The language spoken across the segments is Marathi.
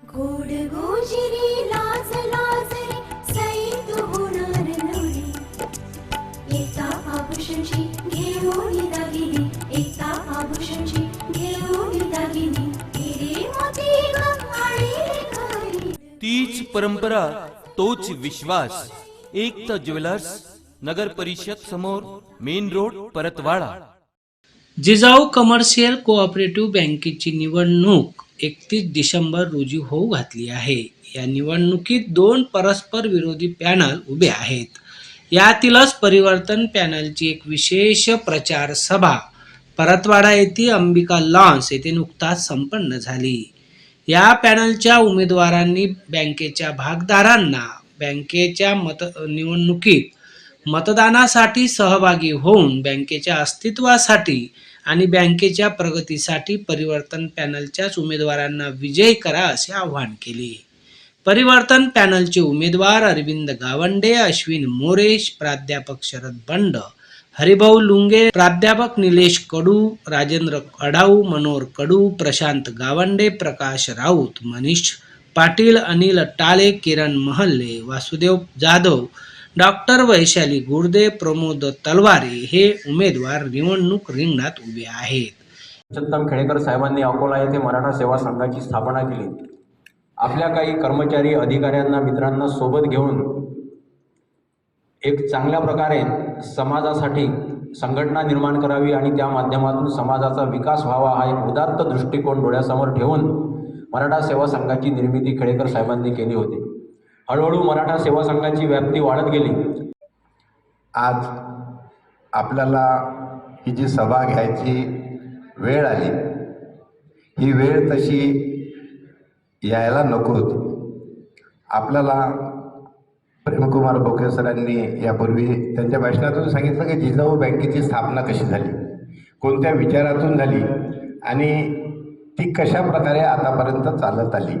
गोड गोजिरी लाज लाजरी सैत होणार नवरी एका आभूषणची घेऊन दागिनी एका आभूषणची घेऊन दागिनी. हिरे मोती ग आणि खरी तीच परंपरा तोच विश्वास. एकता ज्वेलर्स नगर परिषद समोर main road Paratwada. Jijau commercial cooperative बँकेची निवडणूक. एकतीस डिसेंबर रोजी होऊ घातली आहे. या निवडणुकीत दोन परस्पर विरोधी पॅनल उभे आहेत. यातीलच परिवर्तन पॅनलची एक विशेष प्रचार सभा. परतवाडा येथे अंबिका लॉन्स येथे नुकताच संपन्न झाली. या पॅनलच्या उमेदवारांनी बँकेच्या भागदारांना बँकेच्या मत निवडणुकीत मतदानासाठी सहभागी होऊन बँकेच्या अस्तित्वासाठी आणि बँकेच्या प्रगतीसाठी परिवर्तन पॅनलच्याच उमेदवारांना विजयी करा असे आवाहन केले. परिवर्तन पॅनलचे उमेदवार अरविंद गावंडे अश्विन मोरेश प्राध्यापक शरद बंड हरिभाऊ लुंगे प्राध्यापक निलेश कडू राजेंद्र अडाऊ मनोहर कडू प्रशांत गावंडे प्रकाश राऊत मनीष पाटील अनिल टाळे किरण महल्ले वासुदेव जाधव डॉक्टर वैशाली गुर्दे प्रमोद तलवारे हे उमेदवार निवडणूक रिंगणात उभे आहेत. पुरुषोत्तम खेडेकर साहेबांनी अकोला येथे मराठा सेवा संघाची स्थापना केली. आपल्या काही कर्मचारी अधिकाऱ्यांना मित्रांना सोबत घेऊन एक चांगल्या प्रकारे समाजासाठी संघटना निर्माण करावी आणि त्या माध्यमातून समाजाचा विकास व्हावा हा एक उदात्त दृष्टिकोन डोळ्यासमोर ठेवून मराठा सेवा संघाची निर्मिती खेडेकर साहेबांनी केली होती. हळूहळू मराठा सेवा संघाची व्याप्ती वाढत गेली. आज आपल्याला ही जी सभा घ्यायची वेळ आली ही वेळ तशी यायला नको होती. आपल्याला प्रेमकुमार बोके सरांनी यापूर्वी त्यांच्या भाषणातून सांगितलं की जिजाऊ बँकेची स्थापना कशी झाली कोणत्या विचारातून झाली आणि ती कशा प्रकारे आतापर्यंत चालत आली.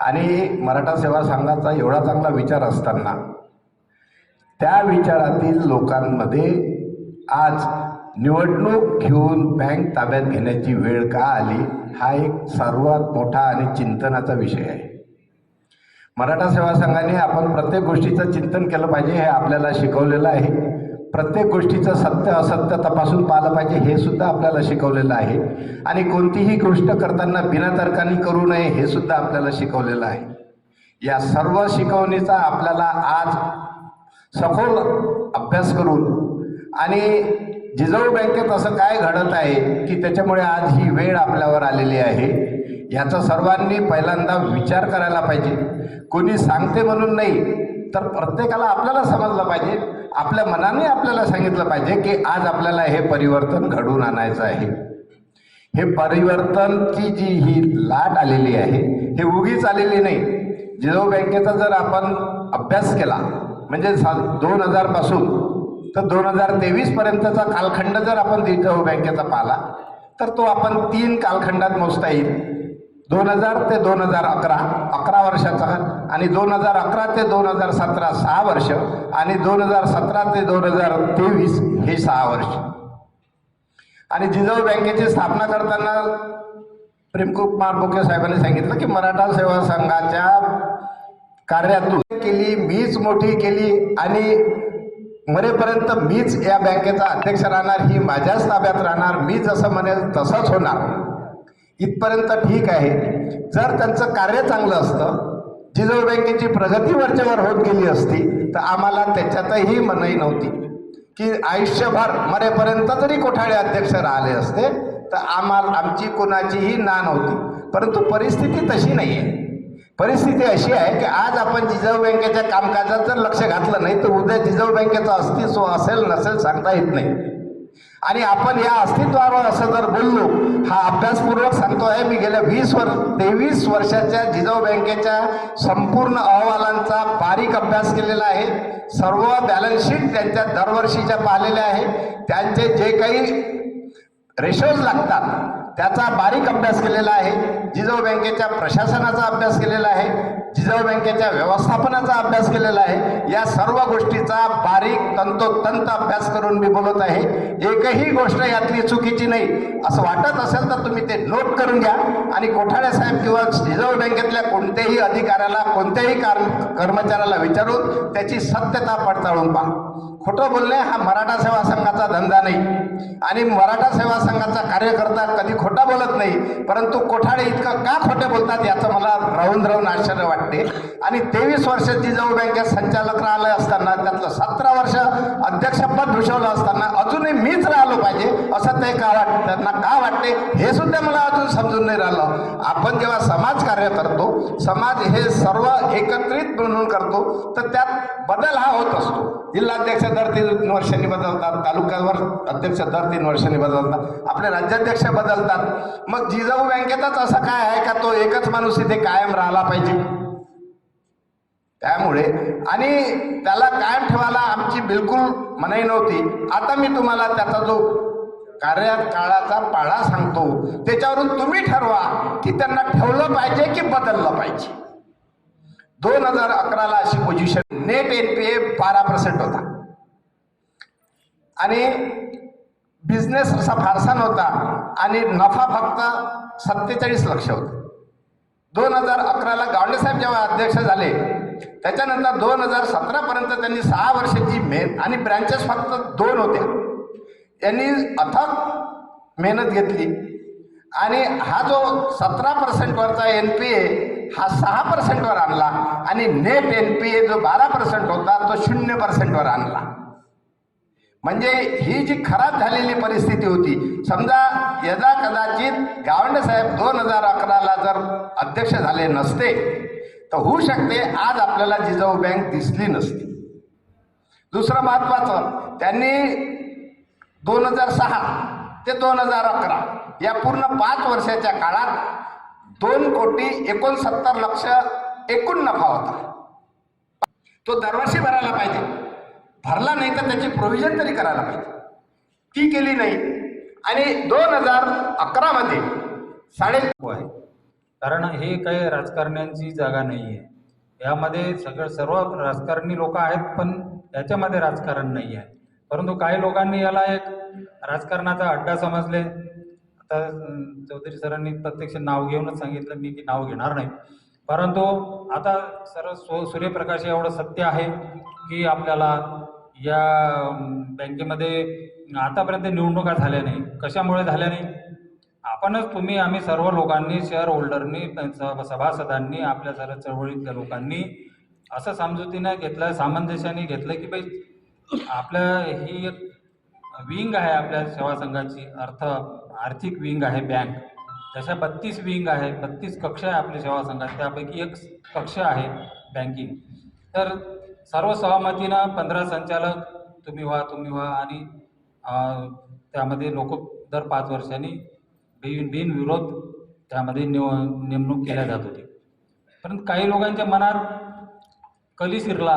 आणि मराठा सेवा संघाचा एवढा चांगला विचार असताना त्या विचारातील लोकांमध्ये आज निवडणूक घेऊन बँक ताब्यात घेण्याची वेळ का आली हा एक सर्वात मोठा आणि चिंतनाचा विषय आहे. मराठा सेवा संघाने आपण प्रत्येक गोष्टीचं चिंतन केलं पाहिजे हे आपल्याला शिकवलेलं आहे. प्रत्येक गोष्टीचं सत्य असत्य तपासून पाहिलं पाहिजे हे सुद्धा आपल्याला शिकवलेलं आहे. आणि कोणतीही गोष्ट करताना बिनातर्काने करू नये हे सुद्धा आपल्याला शिकवलेलं आहे. या सर्व शिकवणीचा आपल्याला आज सखोल अभ्यास करून आणि जिजाऊ बँकेत असं काय घडत आहे की त्याच्यामुळे आज ही वेळ आपल्यावर आलेली आहे याचा सर्वांनी पहिल्यांदा विचार करायला पाहिजे. कोणी सांगते म्हणून नाही तर प्रत्येकाला आपल्याला समजलं पाहिजे. आपल्या मनाने आपल्याला सांगितलं पाहिजे की आज आपल्याला हे परिवर्तन घडवून आणायचं आहे. हे परिवर्तनची जी ही लाट आलेली आहे हे उगीच आलेली नाही. जिझो बँकेचा जर आपण अभ्यास केला म्हणजे सा दोन हजारपासून तर दोन हजार तेवीस पर्यंतचा कालखंड जर आपण जिजाऊ बँकेचा पाहिला तर तो आपण तीन कालखंडात मोजता येईल. दोन हजार ते दोन हजार अकरा अकरा वर्षाचा आणि दोन हजार अकरा ते दोन हजार सतरा सहा वर्ष आणि दोन हजार सतरा ते दोन हजार तेवीस हे सहा वर्ष. आणि जिजाऊ बँकेची स्थापना करताना प्रेमकुमार बोके साहेबांनी सांगितलं की मराठा सेवा संघाच्या कार्यातून केली मीच मोठी केली आणि मरेपर्यंत मीच या बँकेचा अध्यक्ष राहणार ही माझ्याच ताब्यात राहणार मी जसं म्हणेल तसंच होणार. इथपर्यंत ठीक आहे. जर त्यांचं कार्य चांगलं असतं जिजाऊ बँकेची प्रगती वरच्यावर होत गेली असती तर आम्हाला त्याच्यातही मनाई नव्हती. की आयुष्यभर मरेपर्यंत जरी कोठाळे अध्यक्ष राहिले असते तर आम्हाला आमची कोणाचीही ना नव्हती. परंतु परिस्थिती तशी नाही आहे परिस्थिती अशी आहे की आज आपण जिजाऊ बँकेच्या कामकाजात जर लक्ष घातलं नाही तर उद्या जिजाऊ बँकेचं अस्तित्व असेल नसेल सांगता येत नाही. आणि आपण या अस्तित्वावर असं जर बोललो हा अभ्यासपूर्वक सांगतो आहे मी गेल्या वीस वर तेवीस वर्षाच्या जिजाऊ बँकेच्या संपूर्ण अहवालांचा बारीक अभ्यास केलेला आहे. सर्व बॅलन्स शीट त्यांच्या दरवर्षीच्या पाहिलेल्या आहे त्यांचे जे काही रेशोज लागतात त्याचा बारीक अभ्यास केलेला आहे. जिजाऊ बँकेच्या प्रशासनाचा अभ्यास केलेला आहे. जिजाऊ बँकेच्या व्यवस्थापनाचा अभ्यास केलेला आहे. या सर्व गोष्टीचा बारीक तंतोतंत अभ्यास करून मी बोलत आहे. एकही गोष्ट यातली चुकीची नाही. असं वाटत असेल तर तुम्ही ते नोट करून घ्या. आणि कोठाळे साहेब किंवा रिझर्व्ह बँकेतल्या कोणत्याही अधिकाऱ्याला कोणत्याही कार कर्मचाऱ्याला विचारून त्याची सत्यता पडताळून पहा. खोटं बोलणे हा मराठा सेवा संघाचा धंदा नाही. आणि मराठा सेवा संघाचा कार्यकर्ता कधी खोटा बोलत नाही परंतु कोठाळे इतकं का खोटे बोलतात याचं मला राहून राहून आश्चर्य वाटते. आणि तेवीस वर्ष जिजाऊ बँकेत संचालक राहिलं असताना त्यातलं सतरा वर्ष अध्यक्षपद भूषवलं असताना अजूनही मीच राहिलो पाहिजे असं ते का वाट त्यांना का वाटते हे सुद्धा मला अजून समजून नाही राहिलं. आपण जेव्हा समाज कार्य करतो समाज हे सर्व एकत्रित म्हणून करतो तर त्यात बदल हा होत असतो. जिल्हाध्यक्ष दर तीन वर्षांनी बदलतात तालुक्यावर अध्यक्ष दर तीन वर्षांनी बदलतात आपले राज्याध्यक्ष बदलतात. मग जिजाऊ बँकेतच असं काय आहे का तो एकच माणूस इथे कायम राहिला पाहिजे? त्यामुळे आणि त्याला कायम ठेवायला आमची बिलकुल मनाई नव्हती. आता मी तुम्हाला त्याचा जो कार्यकाळाचा पाळा सांगतो त्याच्यावरून तुम्ही ठरवा की त्यांना ठेवलं पाहिजे की बदललं पाहिजे. दोन हजार अकराला अशी position net N P A बारा पर्सेंट होता. आणि बिझनेस असा फारसा नव्हता आणि नफा फक्त सत्तेचाळीस लक्ष होते. दोन हजार अकराला गावडेसाहेब जेव्हा अध्यक्ष झाले त्याच्यानंतर दोन हजार सतरापर्यंत त्यांनी सहा वर्षाची मेहनत आणि ब्रँचेस फक्त दोन होत्या. त्यांनी अथक मेहनत घेतली. आणि हा जो सतरा पर्सेंटवरचा एन पी ए हा सहा पर्सेंटवर आणला आणि नेट एन पी ए जो बारा पर्सेंट होता तो शून्य पर्सेंटवर आणला. म्हणजे ही जी खराब झालेली परिस्थिती होती समजा यदा कदाचित गावंडे साहेब दोन हजार अकराला जर अध्यक्ष झाले नसते तर होऊ शकते आज आपल्याला जिजाऊ बँक दिसली नसती. दुसरं महत्वाचं त्यांनी दोन हजार सहा ते दोन हजार अकरा या पूर्ण पाच वर्षाच्या काळात दोन कोटी एकोणसत्तर लक्ष एकूण नफा होता. तो दरवर्षी भरायला पाहिजे. भरला नाही तर त्याची प्रोव्हिजन तरी करायला पाहिजे. ती केली नाही. आणि दोन हजार अकरामध्ये साडे हो आहे. कारण हे काही राजकारण्यांची जागा नाही आहे यामध्ये सगळं सर्व राजकारणी लोक आहेत पण याच्यामध्ये राजकारण नाही आहे परंतु काही लोकांनी याला एक राजकारणाचा अड्डा समजले. आता चौधरी सरांनी प्रत्यक्ष नाव घेऊनच सांगितलं. मी की नाव घेणार नाही. परंतु आता सर्व सो सूर्यप्रकाश एवढं सत्य आहे की आपल्याला या बँकेमध्ये आतापर्यंत निवडणुका झाल्या नाही. कशामुळे झाल्या नाही? आपणच तुम्ही आम्ही सर्व लोकांनी शेअर होल्डरनी सभासदांनी आपल्या सर्व चळवळीतल्या लोकांनी असं समजुतीनं घेतलं सामंजस्याने घेतलं की बाई आपल्या ही एक विंग आहे आपल्या सेवा संघाची अर्थ आर्थिक विंग आहे बँक. जशा बत्तीस विंग आहे बत्तीस कक्ष आहे आपल्या सेवा संघात त्यापैकी एक कक्ष आहे बँकिंग तर सर्व सहमतीनं पंधरा संचालक तुम्ही व्हा तुम्ही व्हा आणि त्यामध्ये लोक दर पाच वर्षांनी बिन बिनविरोध त्यामध्ये निव नेमणूक केल्या जात होती. परंतु काही लोकांच्या मनात कली शिरला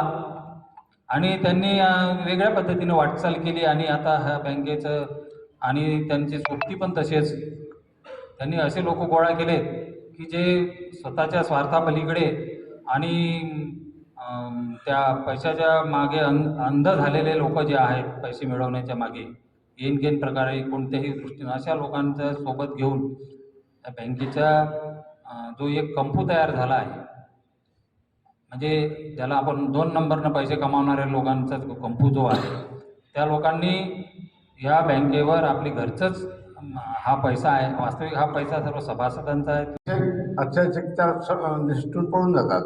आणि त्यांनी वेगळ्या पद्धतीने वाटचाल केली आणि आता ह्या बँकेचं आणि त्यांची सोबती पण तसेच त्यांनी असे लोक गोळा केलेत की जे स्वतःच्या स्वार्थापलीकडे आणि त्या पैशाच्या मागे अंध झालेले लोक जे आहेत पैसे मिळवण्याच्या मागे गेन गेन प्रकारे कोणत्याही दृष्टीनं अशा लोकांच्या सोबत घेऊन त्या बँकेचा जो एक कंपू तयार झाला आहे. म्हणजे ज्याला आपण दोन नंबरनं पैसे कमावणाऱ्या लोकांचा कंपू जो आहे त्या लोकांनी या बँकेवर आपली घरचंच हा पैसा आहे वास्तविक हा पैसा सर्व सभासदांचा आहे. अत्याचकता निष्ठून पळून जातात.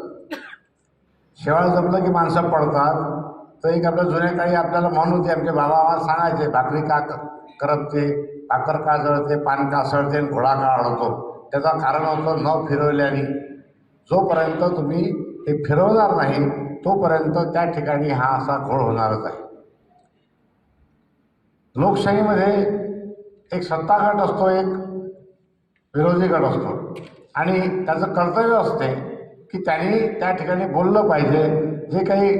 शेवाळ जमलं की माणसं पडतात तर एक आपल्या जुन्या काळी आपल्याला म्हणून होते आमचे बाबा आम्हाला सांगायचे भाकरी का क- करपते भाकर का जळते पान का सळते आणि घोडा का अडतो त्याचं कारण होतं न फिरवल्याने. जोपर्यंत तुम्ही हे फिरवणार नाही तोपर्यंत त्या ठिकाणी हा असा घोळ होणारच आहे. लोकशाहीमध्ये एक सत्ता गट असतो एक विरोधी गट असतो. आणि त्याचं कर्तव्य असते की त्यांनी त्या ठिकाणी बोललं पाहिजे. जे काही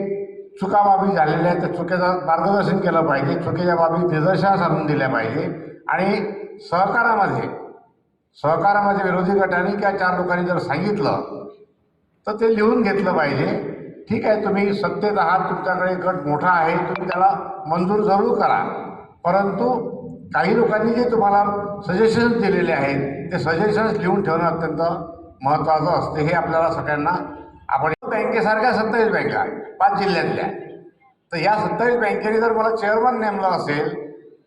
चुकाबाबी झालेल्या आहेत त्या चुकीचं मार्गदर्शन केलं पाहिजे. चुकीच्या बाबी निदर्शनास आणून दिल्या पाहिजे. आणि सहकारामध्ये सहकारामध्ये विरोधी गटाने किंवा चार लोकांनी जर सांगितलं तर ते लिहून घेतलं पाहिजे. ठीक आहे तुम्ही सत्तेत आहात तुमच्याकडे गट मोठा आहे तुम्ही त्याला मंजूर जरूर करा. परंतु काही लोकांनी जे तुम्हाला सजेशन्स दिलेले आहेत ते सजेशन्स लिहून ठेवणं अत्यंत महत्त्वाचं असते. हे आपल्याला सगळ्यांना आपण बँकेसारख्या सत्तावीस बँका पाच जिल्ह्यातल्या. तर या सत्तावीस बँकेने जर मला चेअरमन नेमलं असेल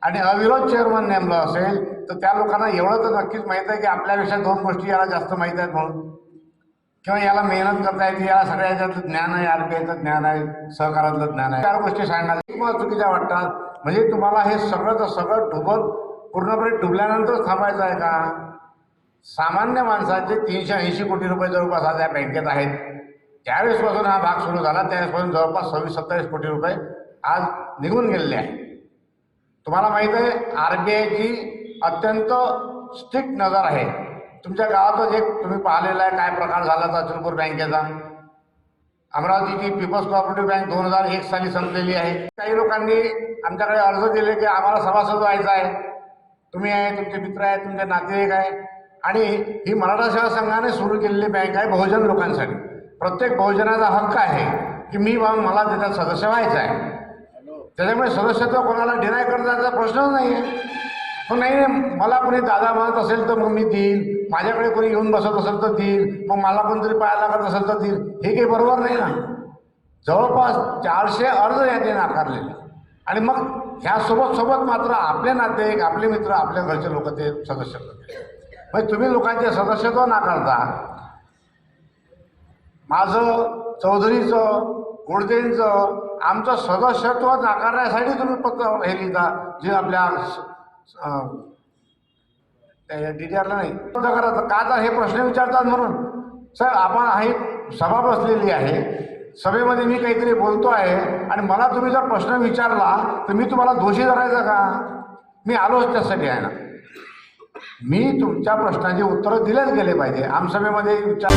आणि अविरोध चेअरमन नेमलं असेल तर त्या लोकांना एवढं तर नक्कीच माहीत आहे की आपल्यापेक्षा दोन गोष्टी याला जास्त माहीत आहेत म्हणून. किंवा याला मेहनत करता येते याला सगळ्या याच्यातलं ज्ञान आहे आर बी आयचं ज्ञान आहे सहकारातलं ज्ञान आहे. चार गोष्टी सांगणार तुम्हाला चुकीच्या वाटतात म्हणजे तुम्हाला हे सगळं सगळं डुबत पूर्णपणे डुबल्यानंतर थांबायचं आहे का? सामान्य माणसाचे तीनशे ऐंशी कोटी रुपये जवळपास आज या बँकेत आहेत. त्यावेळेसपासून हा भाग सुरू झाला त्यावेळेसपासून जवळपास सव्वीस सत्तावीस कोटी रुपये आज निघून गेलेले आहेत. तुम्हाला माहीत आहे आर बी आयची अत्यंत स्ट्रिक्ट नजर आहे. तुमच्या गावातच एक तुम्ही पाहिलेला आहे काय प्रकार झाला तर अचलपूर बँकेचा? अमरावतीची पीपल्स कॉपरेटिव्ह बँक दोन हजार एक साली संपलेली आहे. काही लोकांनी आमच्याकडे अर्ज दिले की आम्हाला सभासद व्हायचं आहे. तुम्ही आहे तुमचे मित्र आहेत तुमचे नातेवाईक आहे. आणि ही मराठा सेवा संघाने सुरू केलेली बँक आहे बहुजन लोकांसाठी. प्रत्येक बहुजनाचा हक्क आहे की मी बा मला त्याच्यात सदस्य व्हायचं आहे. त्याच्यामुळे सदस्यत्व कोणाला डिनाय करण्याचा प्रश्नच नाही आहे पण नाही नाही मला कोणी दादा म्हणत असेल तर मग मी देईल. माझ्याकडे कोणी येऊन बसत असेल तर देईल मग मला कोणतरी पाया लागत असेल तर देईल हे काही बरोबर नाही ना. जवळपास चारशे अर्ज याचे नाकारलेले. आणि मग ह्यासोबत सोबत मात्र आपले नातेवाईक आपले मित्र आपल्या घरचे लोक ते सदस्यत्व म्हणजे तुम्ही लोकांचे सदस्यत्व नाकारता. माझं चौधरीचं गोडदेंचं आमचं सदस्यत्व नाकारण्यासाठी तुम्ही पत्र हे लिहिता जे आपल्या डी डी आरला नाही. करायचं का तर हे प्रश्न विचारतात म्हणून. सर आपण आहे सभा बसलेली आहे. सभेमध्ये मी काहीतरी बोलतो आहे आणि मला तुम्ही जर प्रश्न विचारला तर मी तुम्हाला दोषी धरायचा का? मी आलोच त्यासाठी आहे ना. मी तुमच्या प्रश्नाची उत्तरं दिलेच गेले पाहिजे. आमसभेमध्ये विचार